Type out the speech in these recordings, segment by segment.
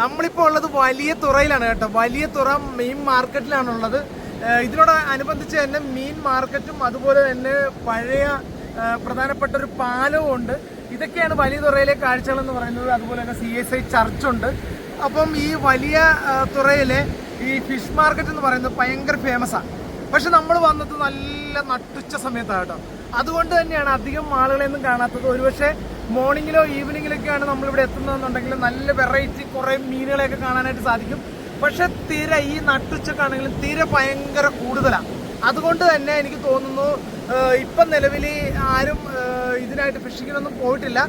നമ്മളിപ്പോൾ ഉള്ളത് വലിയ തുറയിലാണ് കേട്ടോ. വലിയ തുറ മീൻ മാർക്കറ്റിലാണുള്ളത് ഇതിനോട് അനുബന്ധിച്ച് തന്നെ മീൻ മാർക്കറ്റും അതുപോലെ തന്നെ പഴയ പ്രധാനപ്പെട്ട ഒരു പാലവും ഉണ്ട്. ഇതൊക്കെയാണ് വലിയ തുറയിലെ കാഴ്ചകൾ എന്ന് പറയുന്നത്. അതുപോലെ തന്നെ സി എസ് ഐ ചർച്ചുണ്ട് അപ്പം ഈ വലിയ തുറയിലെ ഈ ഫിഷ് മാർക്കറ്റ് എന്ന് പറയുന്നത് ഭയങ്കര ഫേമസാണ് പക്ഷെ നമ്മൾ വന്നത് നല്ല നട്ടുച്ച സമയത്താണ് കേട്ടോ. അതുകൊണ്ട് തന്നെയാണ് അധികം ആളുകളെയൊന്നും കാണാത്തത്. ഒരുപക്ഷെ മോർണിംഗിലോ ഈവനിങ്ങിലൊക്കെയാണ് നമ്മളിവിടെ എത്തുന്നതെന്നുണ്ടെങ്കിൽ നല്ല വെറൈറ്റി കുറേ മീനുകളെയൊക്കെ കാണാനായിട്ട് സാധിക്കും. പക്ഷെ തീരെ ഈ നട്ടുച്ചക്കാണെങ്കിലും തിര ഭയങ്കര കൂടുതലാണ് അതുകൊണ്ട് തന്നെ എനിക്ക് തോന്നുന്നു ഇപ്പം നിലവിൽ ആരും ഇതിനായിട്ട് ഫിഷിങ്ങിനൊന്നും പോയിട്ടില്ല.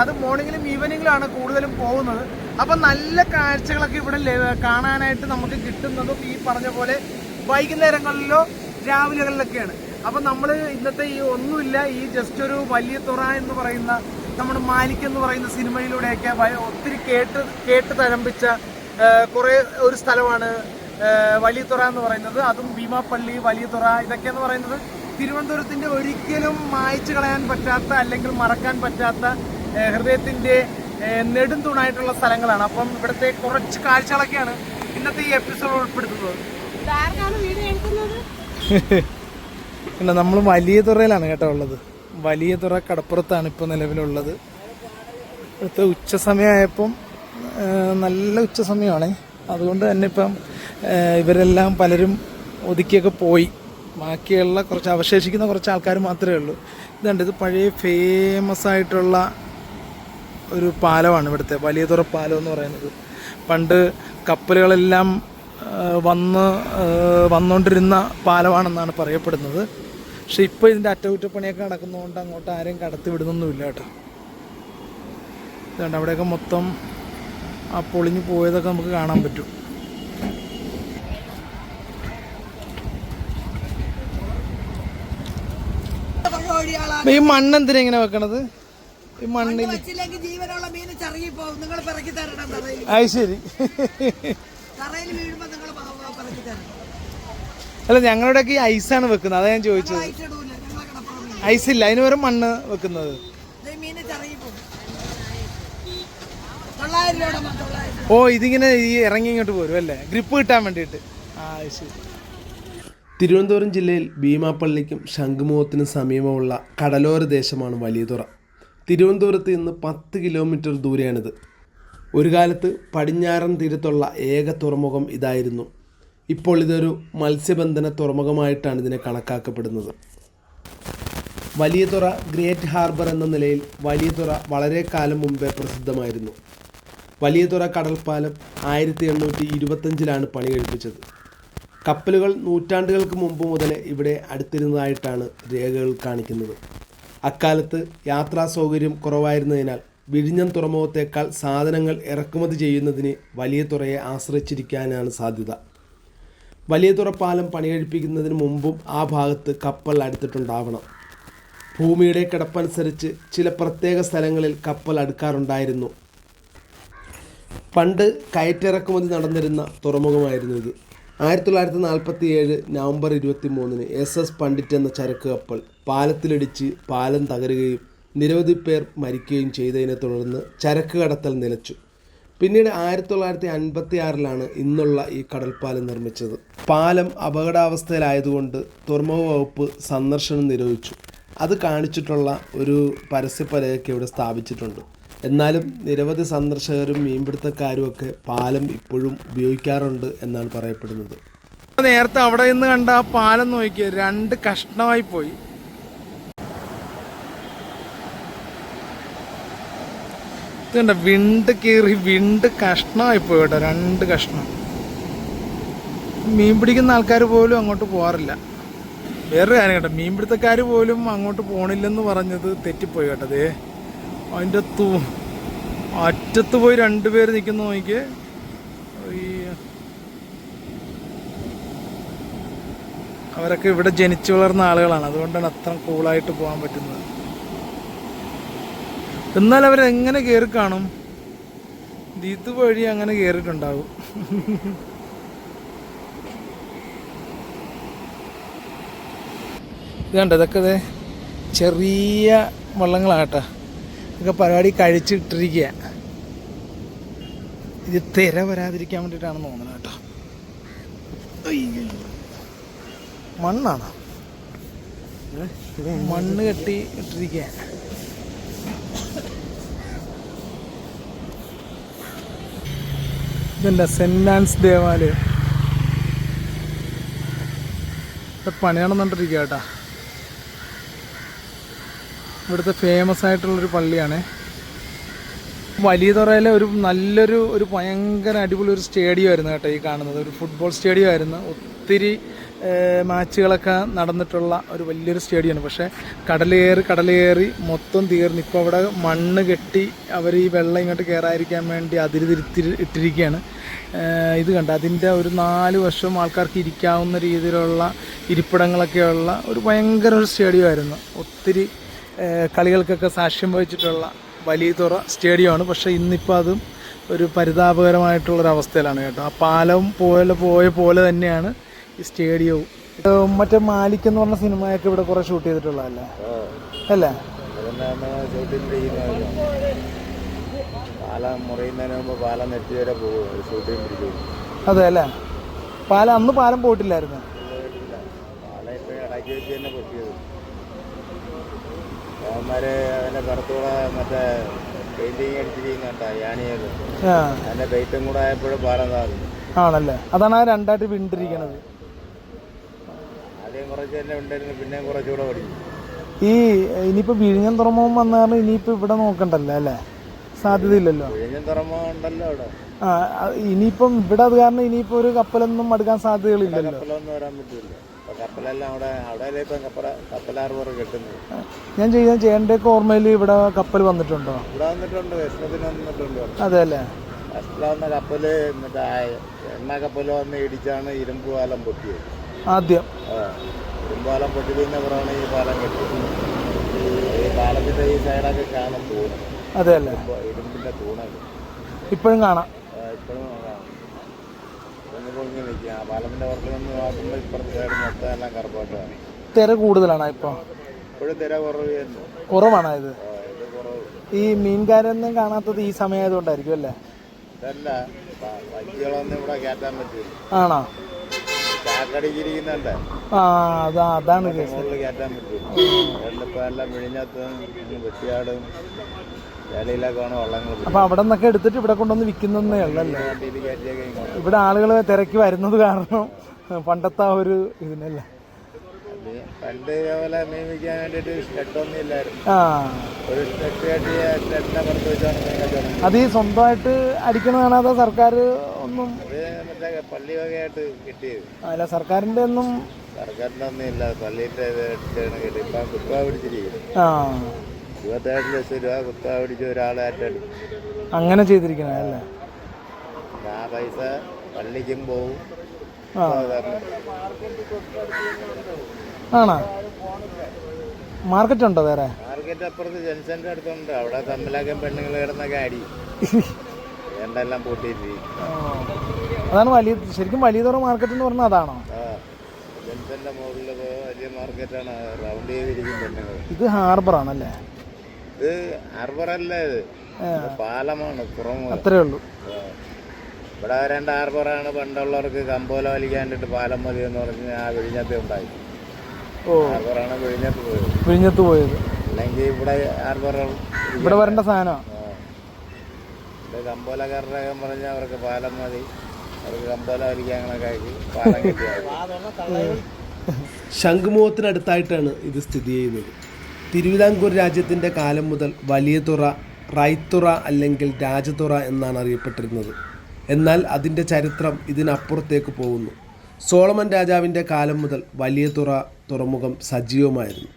അത് മോർണിംഗിലും ഈവനിങ്ങിലാണ് കൂടുതലും പോകുന്നത്. അപ്പം നല്ല കാഴ്ചകളൊക്കെ ഇവിടെ കാണാനായിട്ട് നമുക്ക് കിട്ടുന്നതും ഈ പറഞ്ഞ പോലെ വൈകുന്നേരങ്ങളിലോ രാവിലെകളിലൊക്കെയാണ് അപ്പം നമ്മൾ ഇന്നത്തെ ഈ ഒന്നുമില്ല ഈ ജസ്റ്റ് ഒരു വലിയ തുറ എന്ന് പറയുന്ന നമ്മുടെ മാലിക് എന്ന് പറയുന്ന സിനിമയിലൂടെയൊക്കെ ഒത്തിരി കേട്ട് കേട്ട് തരംപിച്ച കുറേ ഒരു സ്ഥലമാണ് വലിയതുറ എന്ന് പറയുന്നത്. അതും ഭീമാപ്പള്ളി വലിയതുറ ഇതൊക്കെ എന്ന് പറയുന്നത് തിരുവനന്തപുരത്തിന്റെ ഒരിക്കലും മായ്ച്ചു കളയാൻ പറ്റാത്ത അല്ലെങ്കിൽ മറക്കാൻ പറ്റാത്ത ഹൃദയത്തിന്റെ നെടുംതൂണായിട്ടുള്ള സ്ഥലങ്ങളാണ്. അപ്പം ഇവിടുത്തെ കുറച്ച് കാഴ്ചകളൊക്കെയാണ് ഇന്നത്തെ ഈ എപ്പിസോഡ് ഉൾപ്പെടുത്തുന്നത്. നമ്മൾ വലിയ തുറയിലാണ് കേട്ടോ ഉള്ളത്. വലിയ തുറ കടപ്പുറത്താണ് ഇപ്പോൾ നിലവിലുള്ളത്. ഇവിടുത്തെ ഉച്ച സമയമായപ്പം നല്ല ഉച്ച സമയമാണ്. അതുകൊണ്ട് തന്നെ ഇപ്പം ഇവരെല്ലാം പലരും ഒതുക്കിയൊക്കെ പോയി. ബാക്കിയുള്ള കുറച്ച് അവശേഷിക്കുന്ന കുറച്ച് ആൾക്കാർ മാത്രമേ ഉള്ളൂ. ഇതുണ്ട് ഇത് പഴയ ഫേമസ് ആയിട്ടുള്ള ഒരു പാലമാണ് ഇവിടുത്തെ വലിയ തുറ പാലം എന്ന് പറയുന്നത്. പണ്ട് കപ്പലുകളെല്ലാം വന്ന് വന്നുകൊണ്ടിരുന്ന പാലമാണെന്നാണ് പറയപ്പെടുന്നത്. പക്ഷെ ഇപ്പോൾ ഇതിന്റെ അറ്റകുറ്റപ്പണിയൊക്കെ നടക്കുന്നതുകൊണ്ട് അങ്ങോട്ട് ആരെയും കടത്തി വിടുന്നൊന്നുമില്ല കേട്ടോ. ഇതുകൊണ്ട് അവിടെയൊക്കെ മൊത്തം ആ പൊളിഞ്ഞു പോയതൊക്കെ നമുക്ക് കാണാൻ പറ്റും. ഈ മണ്ണ് എന്തിനാ ഇങ്ങനെ വെക്കണത്? ഈ മണ്ണിൽ അത് ശരി. തറയിൽ വീഴുമ്പോ നിങ്ങൾ പറക്കി തരണം. അല്ല ഞങ്ങളുടെയൊക്കെ ഈ ഐസാണ് വെക്കുന്നത്. അതാ ഞാൻ ചോദിച്ചത്. ഐസ് ഇല്ല. അതിന് വെറും മണ്ണ് വെക്കുന്നത്. ഓ ഇതിങ്ങനെ ഈ ഇറങ്ങി ഇങ്ങോട്ട് പോരും അല്ലേ? ഗ്രിപ്പ് കിട്ടാൻ വേണ്ടിട്ട് ആ ശരി. തിരുവനന്തപുരം ജില്ലയിൽ ഭീമാപ്പള്ളിക്കും ശംഖുമുഖത്തിനും സമീപമുള്ള കടലോര ദേശമാണ് വലിയതുറ തിരുവനന്തപുരത്ത് നിന്ന് പത്ത് കിലോമീറ്റർ ദൂരെയാണിത്. ഒരു കാലത്ത് പടിഞ്ഞാറൻ തീരത്തുള്ള ഏക തുറമുഖം ഇതായിരുന്നു. ഇപ്പോൾ ഇതൊരു മത്സ്യബന്ധന തുറമുഖമായിട്ടാണ് ഇതിനെ കണക്കാക്കപ്പെടുന്നത്. വലിയതുറ ഗ്രേറ്റ് ഹാർബർ എന്ന നിലയിൽ വലിയതുറ വളരെ കാലം മുമ്പേ പ്രസിദ്ധമായിരുന്നു. വലിയതുറ കടൽപ്പാലം ആയിരത്തി എണ്ണൂറ്റി ഇരുപത്തഞ്ചിലാണ് പണി കഴിപ്പിച്ചത്. കപ്പലുകൾ നൂറ്റാണ്ടുകൾക്ക് മുമ്പ് മുതലേ ഇവിടെ അടുത്തിരുന്നതായിട്ടാണ് രേഖകൾ കാണിക്കുന്നത്. അക്കാലത്ത് യാത്രാ സൗകര്യം കുറവായിരുന്നതിനാൽ വിഴിഞ്ഞം തുറമുഖത്തേക്കാൾ സാധനങ്ങൾ ഇറക്കുമതി ചെയ്യുന്നതിന് വലിയ തുറയെ ആശ്രയിച്ചിരിക്കാനാണ് സാധ്യത. വലിയ തുറ പാലം പണികഴിപ്പിക്കുന്നതിന് മുമ്പും ആ ഭാഗത്ത് കപ്പൽ അടുത്തിട്ടുണ്ടാവണം. ഭൂമിയുടെ കിടപ്പനുസരിച്ച് ചില പ്രത്യേക സ്ഥലങ്ങളിൽ കപ്പൽ അടുക്കാറുണ്ടായിരുന്നു. പണ്ട് കയറ്റിറക്കുമതി നടന്നിരുന്ന തുറമുഖമായിരുന്നു ഇത്. ആയിരത്തി തൊള്ളായിരത്തി നാൽപ്പത്തി ഏഴ് നവംബർ ഇരുപത്തി മൂന്നിന് എസ് എസ് പണ്ഡിറ്റ് എന്ന ചരക്ക് കപ്പൽ പാലത്തിലിടിച്ച് പാലം തകരുകയും നിരവധി പേർ മരിക്കുകയും ചെയ്തതിനെ തുടർന്ന് ചരക്ക് കടത്തൽ നിലച്ചു. പിന്നീട് ആയിരത്തി തൊള്ളായിരത്തി അൻപത്തി ആറിലാണ് ഇന്നുള്ള ഈ കടൽപ്പാലം നിർമ്മിച്ചത്. പാലം അപകടാവസ്ഥയിലായതുകൊണ്ട് തുറമുഖ വകുപ്പ് സന്ദർശനം നിരോധിച്ചു. അത് കാണിച്ചിട്ടുള്ള ഒരു പരസ്യപ്പലയൊക്കെ ഇവിടെ സ്ഥാപിച്ചിട്ടുണ്ട്. എന്നാലും നിരവധി സന്ദർശകരും മീൻപിടുത്തക്കാരും ഒക്കെ പാലം ഇപ്പോഴും ഉപയോഗിക്കാറുണ്ട് എന്നാണ് പറയപ്പെടുന്നത്. നേരത്തെ അവിടെ നിന്ന് കണ്ട ആ പാലം നോക്കിയ രണ്ട് കഷ്ണമായി പോയി. കണ്ട വിണ്ട് കീറി വിണ്ട് കഷ്ണമായി പോയി കേട്ടോ രണ്ട് കഷ്ണം. മീൻ പിടിക്കുന്ന ആൾക്കാർ പോലും അങ്ങോട്ട് പോകാറില്ല വേറൊരു കാര്യം കേട്ടോ മീൻ മീൻപിടുത്തക്കാർ പോലും അങ്ങോട്ട് പോണില്ലെന്ന് പറഞ്ഞത് തെറ്റിപ്പോയി കേട്ടോ ദേ. അതിന്റെ തൂ അറ്റത്ത് പോയി രണ്ടുപേര് നിൽക്കുന്ന അയ്യോ. അവരൊക്കെ ഇവിടെ ജനിച്ചു വളർന്ന ആളുകളാണ് അതുകൊണ്ടാണ് അത്ര കൂളായിട്ട് പോകാൻ പറ്റുന്നത്. എന്നാൽ അവരെങ്ങനെ കയറി കാണും? ഇത് വഴി അങ്ങനെ കയറിയിട്ടുണ്ടാവും ഇത് കണ്ടോ ഇതൊക്കെ ചെറിയ വള്ളങ്ങളാട്ടോ ഇതൊക്കെ പരിപാടി കഴിച്ചിട്ടിരിക്കുക ഇത് തിര വരാതിരിക്കാൻ വേണ്ടിയിട്ടാണെന്ന് തോന്നുന്നത് കേട്ടോ. മണ്ണാണ്? മണ്ണാണോ മണ്ണ് കെട്ടി ഇട്ടിരിക്കുക ഇതല്ല സെന്റ് ആൻസ് ദേവാലയം. ഇവിടെ പണി നടന്നുകൊണ്ടിരിക്കുക കേട്ടാ. ഇവിടുത്തെ ഫേമസ് ആയിട്ടുള്ളൊരു പള്ളിയാണ്. വലിയ തുറയിലെ ഒരു നല്ലൊരു ഒരു ഭയങ്കര അടിപൊളി ഒരു സ്റ്റേഡിയം ആയിരുന്നു കേട്ടോ ഈ കാണുന്നത്. ഒരു ഫുട്ബോൾ സ്റ്റേഡിയം ആയിരുന്നു ഒത്തിരി മാച്ചുകളൊക്കെ നടന്നിട്ടുള്ള ഒരു വലിയൊരു സ്റ്റേഡിയമാണ്. പക്ഷേ കടലേറി കടലേറി മൊത്തം തീർന്ന്. ഇപ്പോൾ അവിടെ മണ്ണ് കെട്ടി അവർ ഈ വെള്ളം ഇങ്ങോട്ട് കയറാതിരിക്കാൻ വേണ്ടി അതിരി തിരുത്തി ഇട്ടിരിക്കുകയാണ്. ഇത് കണ്ട. അതിന്റെ ഒരു നാല് വർഷം ആൾക്കാർക്ക് ഇരിക്കാവുന്ന രീതിയിലുള്ള ഇരിപ്പിടങ്ങളൊക്കെയുള്ള ഒരു ഭയങ്കര ഒരു സ്റ്റേഡിയം ആയിരുന്നു ഒത്തിരി കളികൾക്കൊക്കെ സാക്ഷ്യം വഹിച്ചിട്ടുള്ള വലിയ തുറ സ്റ്റേഡിയമാണ്. പക്ഷേ ഇന്നിപ്പോൾ അതും ഒരു പരിതാപകരമായിട്ടുള്ളൊരവസ്ഥയിലാണ് കേട്ടോ. ആ പാലം പോലെ പോയ പോലെ തന്നെയാണ് ഈ സ്റ്റേഡിയവും. മറ്റേ മാലിക് എന്ന് പറഞ്ഞ സിനിമയൊക്കെ ഇവിടെ കുറേ ഷൂട്ട് ചെയ്തിട്ടുള്ളതല്ലേ? അല്ലേ? പാലം മുറിയുന്നതിന് മുമ്പ് പാല നെറ്റി വരെ പോകും ഒരു ഷൂട്ടിംഗ് പിടിക്കും അതെ അല്ലേ? പാല അന്ന് പാലം പോയിട്ടില്ലായിരുന്നു. പാല ഇപ്പം ഇടയ്ക്ക് വെച്ച് തന്നെ പൊട്ടിയത്. അവന്മാര് അതിന്റെ പുറത്തൂടെ മറ്റേ പെയിന്റിങ് അടിച്ചിരിക്കുന്നുണ്ട യാനിയത് അതിന്റെ അതിന്റെ കൂടെ ആയപ്പോഴും പാലം താഴ്ന്നു ആണല്ലേ? അതാണ് ആ രണ്ടായിട്ട് വീണ്ടിരിക്കണത്. ആദ്യം കുറച്ച് തന്നെ ഉണ്ടായിരുന്നു പിന്നെയും കുറച്ചുകൂടെ പഠിക്കും ഈ ഇനിയിപ്പോ വിഴിഞ്ഞം തുറമുഖം വന്നാൽ ഇനിയിപ്പോ ഇവിടെ നോക്കണ്ടല്ലോ അല്ലേ? സാധ്യതയില്ലല്ലോ. ആ ഇനിയിപ്പം ഇവിടെ അത് കാരണം ഇനിയിപ്പോ ഒരു കപ്പലൊന്നും അടുക്കാൻ സാധ്യതകളില്ലല്ലോ. ഞാൻ ചെയ്യാൻ ചെയ്യേണ്ട ഓർമ്മയിൽ ഇവിടെ കപ്പൽ വന്നിട്ടുണ്ടോ? അതെ അല്ലേ? വന്ന കപ്പൽ മറ്റേ എണ്ണ കപ്പൽ വന്ന് ഇടിച്ചാണ് ഇരുമ്പ് പാലം പൊട്ടിയത്. ആദ്യം. ഇരുമ്പ് പാലം പുറമാണ് ഈ പാലം കെട്ടിയത്. ഈ പാലത്തിന്റെ ഈ സൈഡൊക്കെ കാണാൻ തൂണ് അതെ അല്ലേ? ഇപ്പോഴും കാണാം. തിര കൂടുതലാണ് ഇപ്പൊ. കുറവാണ് ഇത്. ഈ മീൻകാരൊന്നും കാണാത്തത് ഈ സമയമായതുകൊണ്ടായിരിക്കും അല്ലേ? ആണോ? ആ അതാ അതാണ് കേസ്. പറ്റില്ല അപ്പൊ അവിടെ നിന്നൊക്കെ എടുത്തിട്ട് ഇവിടെ കൊണ്ടുവന്ന് വിൽക്കുന്നേ ഉള്ളല്ലേ? ഇവിടെ ആളുകൾ തിരക്കി വരുന്നത് കാരണം പണ്ടത്തെ ആ ഒരു ഇതിനല്ലേ? അത് പണ്ട് ഇതേപോലെ മീൻ വിൽക്കാൻ വേണ്ടിയിട്ട് ഷെഡൊന്നും ഇല്ലായിരുന്നു. ആ. ഒരു ഷെഡ് കെട്ടി ഷെഡിനെ പുറത്ത് വെച്ചാണ് മീൻ കച്ചവടം അത് ഈ സ്വന്തമായിട്ട് അടിക്കണതാണ് അതോ സർക്കാർ ഒന്നും? അത് മറ്റേ പള്ളി വകയായിട്ട് കിട്ടിയത്. അല്ല സർക്കാരിന്റെ ഒന്നും സർക്കാരിന്റെ ഒന്നും ഇല്ല. ഇപ്പം പിടിച്ചിരിക്കും ആ. ഇരുപത്തേഴ് ലക്ഷം രൂപ കുത്തുവ പിടിച്ച ഒരാളായിട്ട് അങ്ങനെ ചെയ്തിരിക്കണേ അല്ലേ? ആ പൈസ പള്ളിക്കും പോവും. ആണോ? മാർക്കറ്റ് ഉണ്ടോ വേറെ? മാർക്കറ്റ് അപ്പുറത്ത് ജംഗ്ഷന്റെ അടുത്തുണ്ട്. അവിടെ തമ്മിലൊക്കെ പെണ്ണുങ്ങൾ കിടന്നൊക്കെ അടി. എന്തെല്ലാം പൂട്ടിയിട്ട്. അതാണ് വലിയ ശരിക്കും വലിയ തോറ മാർക്കറ്റ് എന്ന് പറഞ്ഞാൽ അതാണോ? ജംഗ്ഷന്റെ മുകളിൽ വലിയ മാർക്കറ്റാണ്. റൗണ്ട് ചെയ്തിരിക്കും പെണ്ണുങ്ങൾ. ഇത് ഹാർബർ ആണല്ലേ ഇത് ഹാർബറല്ല ഇത്. പാലമാണ് അത്രേ ഉള്ളൂ. ഇവിടെ രണ്ട് ഹാർബറാണ് പണ്ടുള്ളവർക്ക് കമ്പോല വലിക്കാണ്ടിട്ട് പാലം മതി എന്ന് പറഞ്ഞ് ആ വിഴിഞ്ഞത്തെ ഉണ്ടായി. ഓ. ഹാർബറാണ് വിഴിഞ്ഞത്ത് പോയത്. വിഴിഞ്ഞത്ത് പോയത്. അല്ലെങ്കിൽ ഇവിടെ ഹാർബർ ഇവിടെ വരേണ്ട സാധനമാണ്. ഇത് കമ്പോലക്കാരുടെ പറഞ്ഞാൽ അവർക്ക് പാലം മതി. അവർക്ക് കമ്പോല വലിക്കാനൊക്കെ ആക്കി പാലം കിട്ടിയാൽ ശംഖുമുഖത്തിനടുത്തായിട്ടാണ് ഇത് സ്ഥിതി ചെയ്യുന്നത്. തിരുവിതാംകൂർ രാജ്യത്തിന്റെ കാലം മുതൽ വലിയ തുറ റൈത്തുറ അല്ലെങ്കിൽ രാജതുറ എന്നാണ് അറിയപ്പെട്ടിരുന്നത്. എന്നാൽ അതിന്റെ ചരിത്രം ഇതിനപ്പുറത്തേക്ക് പോകുന്നു. സോളമൻ രാജാവിന്റെ കാലം മുതൽ വലിയ തുറ തുറമുഖം സജീവമായിരുന്നു.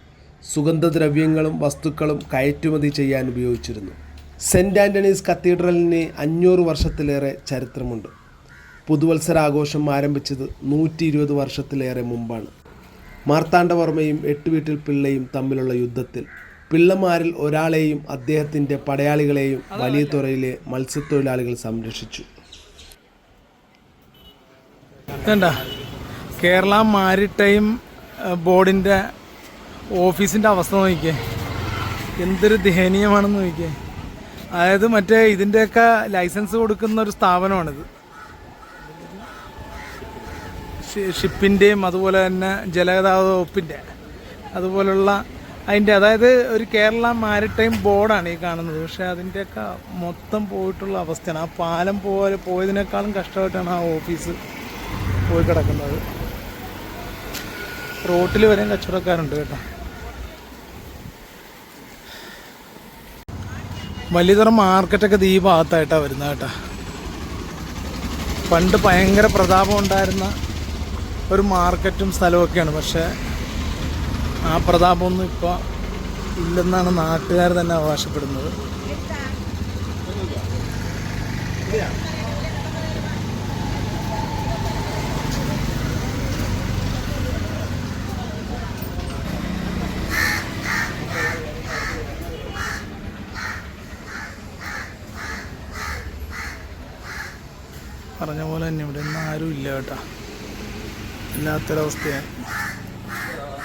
സുഗന്ധദ്രവ്യങ്ങളും വസ്തുക്കളും കയറ്റുമതി ചെയ്യാൻ ഉപയോഗിച്ചിരുന്നു. സെന്റ് ആന്റണീസ് കത്തീഡ്രലിന് അഞ്ഞൂറ് വർഷത്തിലേറെ ചരിത്രമുണ്ട്. പുതുവത്സരാഘോഷം ആരംഭിച്ചത് നൂറ്റി ഇരുപത് വർഷത്തിലേറെ മുമ്പാണ്. മാർത്താണ്ഡവർമ്മയും എട്ടുവീട്ടിൽ പിള്ളയും തമ്മിലുള്ള യുദ്ധത്തിൽ പിള്ളമാരിൽ ഒരാളെയും അദ്ദേഹത്തിന്റെ പടയാളികളെയും വലിയ തുറയിലെ മത്സ്യത്തൊഴിലാളികൾ സംരക്ഷിച്ചു. വേണ്ട കേരള മാരിടൈം ബോർഡിന്റെ ഓഫീസിന്റെ അവസ്ഥ നോക്കിക്കേ. എന്തൊരു ദയനീയമാണെന്ന് നോക്കിക്കേ. അതായത് മറ്റേ ഇതിന്റെയൊക്കെ ലൈസൻസ് കൊടുക്കുന്ന ഒരു സ്ഥാപനമാണിത്. ഷിപ്പിന്റെയും അതുപോലെ തന്നെ ജലഗതാഗത വകുപ്പിന്റെ അതുപോലുള്ള അതിന്റെ അതായത് ഒരു കേരള മാരിടൈം ബോർഡാണ് ഈ കാണുന്നത്. പക്ഷേ അതിന്റെയൊക്കെ മൊത്തം പോയിട്ടുള്ള അവസ്ഥയാണ്. ആ പാലം പോലെ പോയതിനേക്കാളും കഷ്ടമായിട്ടാണ് ആ ഓഫീസ് പോയി കിടക്കുന്നത്. റോട്ടിൽ വരെയും കച്ചവടക്കാരുണ്ട് കേട്ടോ. വലിയതരം മാർക്കറ്റൊക്കെ ഈ ഭാഗത്തായിട്ടാണ് വരുന്നത് കേട്ടോ. പണ്ട് ഭയങ്കര പ്രതാപം ഉണ്ടായിരുന്ന ഒരു മാർക്കറ്റും സ്ഥലമൊക്കെയാണ് പക്ഷേ ആ പ്രതാപമൊന്നും ഇപ്പോൾ ഇല്ലെന്നാണ് നാട്ടുകാർ തന്നെ അവകാശപ്പെടുന്നത്. പറഞ്ഞ പോലെ തന്നെ ഇവിടെ ഒന്നും ആരും ഇല്ല കേട്ടോ. No te la hostia.